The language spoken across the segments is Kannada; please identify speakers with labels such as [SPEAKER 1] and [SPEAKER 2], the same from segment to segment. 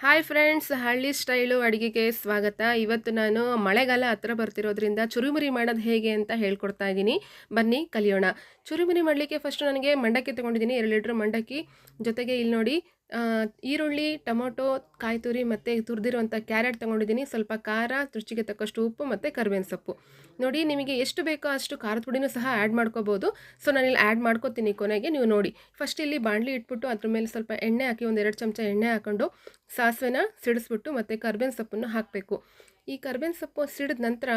[SPEAKER 1] ಹಾಯ್ ಫ್ರೆಂಡ್ಸ್ ಹಳ್ಳಿ ಸ್ಟೈಲು ಅಡುಗೆಗೆ ಸ್ವಾಗತ. ಇವತ್ತು ನಾನು ಮಳೆಗಾಲ ಹತ್ರ ಬರ್ತಿರೋದ್ರಿಂದ ಚುರುಮುರಿ ಮಾಡೋದು ಹೇಗೆ ಅಂತ ಹೇಳ್ಕೊಡ್ತಾ ಇದ್ದೀನಿ. ಬನ್ನಿ ಕಲಿಯೋಣ. ಚುರುಮುರಿ ಮಾಡಲಿಕ್ಕೆ ಫಸ್ಟು ನನಗೆ ಮಂಡಕ್ಕಿ ತೊಗೊಂಡಿದ್ದೀನಿ. ಎರಡು ಲೀಟ್ರ್ ಮಂಡಕ್ಕಿ. ಜೊತೆಗೆ ಇಲ್ಲಿ ನೋಡಿ ಈರುಳ್ಳಿ, ಟೊಮೊಟೊ ಕಾಯಿ ತುರಿ ಮತ್ತು ತುರಿದಿರುವಂಥ ಕ್ಯಾರೆಟ್ ತೊಗೊಂಡಿದ್ದೀನಿ. ಸ್ವಲ್ಪ ಖಾರ, ರುಚಿಗೆ ತಕ್ಕಷ್ಟು ಉಪ್ಪು ಮತ್ತು ಕರ್ಬೇವಿನ ಸೊಪ್ಪು. ನೋಡಿ, ನಿಮಗೆ ಎಷ್ಟು ಬೇಕೋ ಅಷ್ಟು ಖಾರದ ಪುಡಿನೂ ಸಹ ಆ್ಯಡ್ ಮಾಡ್ಕೋಬೋದು. ಸೊ ನಾನಿಲ್ಲಿ ಆ್ಯಡ್ ಮಾಡ್ಕೋತೀನಿ ಕೊನೆಗೆ. ನೀವು ನೋಡಿ. ಫಸ್ಟ್ ಇಲ್ಲಿ ಬಾಣಲಿ ಇಟ್ಬಿಟ್ಟು ಅದ್ರ ಮೇಲೆ ಸ್ವಲ್ಪ ಎಣ್ಣೆ ಹಾಕಿ ಒಂದು ಎರಡು ಚಮಚ ಎಣ್ಣೆ ಹಾಕೊಂಡು ಸಾಸಿವೆನ ಸಿಡಿಸ್ಬಿಟ್ಟು ಮತ್ತು ಕರ್ಬೇವಿನ ಸೊಪ್ಪನ್ನು ಹಾಕಬೇಕು. ಈ ಕರ್ಬೇವಿನ ಸೊಪ್ಪು ಸಿಡಿದ ನಂತರ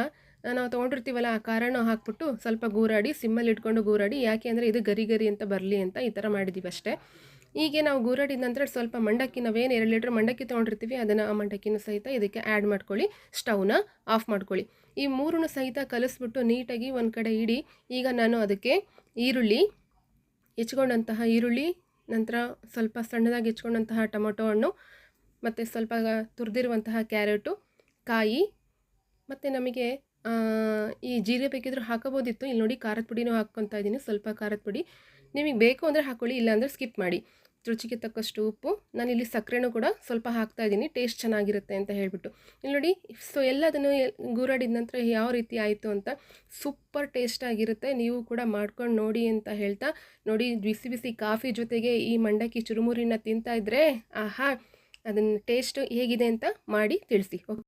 [SPEAKER 1] ನಾವು ತೊಗೊಂಡಿರ್ತೀವಲ್ಲ ಆ ಖಾರನೂ ಹಾಕ್ಬಿಟ್ಟು ಸ್ವಲ್ಪ ಗೂರಾಡಿ, ಸಿಮ್ಮಲ್ಲಿ ಇಟ್ಕೊಂಡು ಗೂರಾಡಿ, ಯಾಕೆ ಅಂದರೆ ಇದು ಗರಿ ಗರಿ ಅಂತ ಬರಲಿ ಅಂತ ಈ ಥರ ಮಾಡಿದ್ದೀವಿ ಅಷ್ಟೇ. ಹೀಗೆ ನಾವು ಗೂರಾಡಿದ ನಂತರ ಸ್ವಲ್ಪ ಮಂಡಕ್ಕಿ ನಾವೇನು ಎರಡು ಲೀಟ್ರ್ ಮಂಡಕ್ಕಿ ತೊಗೊಂಡಿರ್ತೀವಿ, ಅದನ್ನು ಆ ಮಂಡಕ್ಕಿನೂ ಸಹಿತ ಇದಕ್ಕೆ ಆ್ಯಡ್ ಮಾಡ್ಕೊಳ್ಳಿ ಸ್ಟವ್ನ ಆಫ್ ಮಾಡ್ಕೊಳ್ಳಿ. ಈ ಮೂರನ್ನು ಸಹಿತ ಕಲಿಸ್ಬಿಟ್ಟು ನೀಟಾಗಿ ಒಂದು ಕಡೆ ಇಡಿ, ಈಗ ನಾನು ಅದಕ್ಕೆ ಈರುಳ್ಳಿ ಹೆಚ್ಕೊಂಡಂತಹ ಈರುಳ್ಳಿ, ನಂತರ ಸ್ವಲ್ಪ ಸಣ್ಣದಾಗಿ ಹೆಚ್ಕೊಂಡಂತಹ ಟೊಮೊಟೊ ಹಣ್ಣು, ಮತ್ತು ಸ್ವಲ್ಪ ತುರಿದಿರುವಂತಹ ಕ್ಯಾರೆಟು, ಕಾಯಿ, ಮತ್ತು ನಮಗೆ ಈ ಜೀರಿಗೆ ಬೇಕಿದ್ರೂ ಹಾಕೋಬೋದಿತ್ತು ಇಲ್ಲಿ ನೋಡಿ ಖಾರದ ಪುಡಿನೂ ಹಾಕ್ಕೊತಾ ಇದ್ದೀನಿ ಸ್ವಲ್ಪ ಖಾರದ ಪುಡಿ. ನಿಮಗೆ ಬೇಕು ಅಂದರೆ ಹಾಕ್ಕೊಳ್ಳಿ ಇಲ್ಲಾಂದರೆ ಸ್ಕಿಪ್ ಮಾಡಿ. ರುಚಿಗೆ ತಕ್ಕಷ್ಟು ಉಪ್ಪು, ನಾನು ಇಲ್ಲಿ ಸಕ್ಕರೆನೂ ಕೂಡ ಸ್ವಲ್ಪ ಹಾಕ್ತಾ ಇದ್ದೀನಿ ಟೇಸ್ಟ್ ಚೆನ್ನಾಗಿರುತ್ತೆ ಅಂತ ಹೇಳಿಬಿಟ್ಟು. ಇಲ್ಲಿ ನೋಡಿ ಸೊ ಎಲ್ಲದನ್ನು ಎಲ್- ಗೂರಾಡಿದ ನಂತರ ಯಾವ ರೀತಿ ಆಯಿತು ಅಂತ ಸೂಪರ್ ಟೇಸ್ಟ್ ಆಗಿರುತ್ತೆ. ನೀವು ಕೂಡ ಮಾಡ್ಕೊಂಡು ನೋಡಿ ಅಂತ ಹೇಳ್ತಾ, ನೋಡಿ ಬಿಸಿ ಬಿಸಿ ಕಾಫಿ ಜೊತೆಗೆ ಈ ಮಂಡಕ್ಕಿ ಚುರುಮುರಿನ ತಿಂತಾ ಇದ್ದರೆ ಆಹಾ ಅದನ್ನು ಟೇಸ್ಟು ಹೇಗಿದೆ ಅಂತ ಮಾಡಿ ತಿಳಿಸಿ.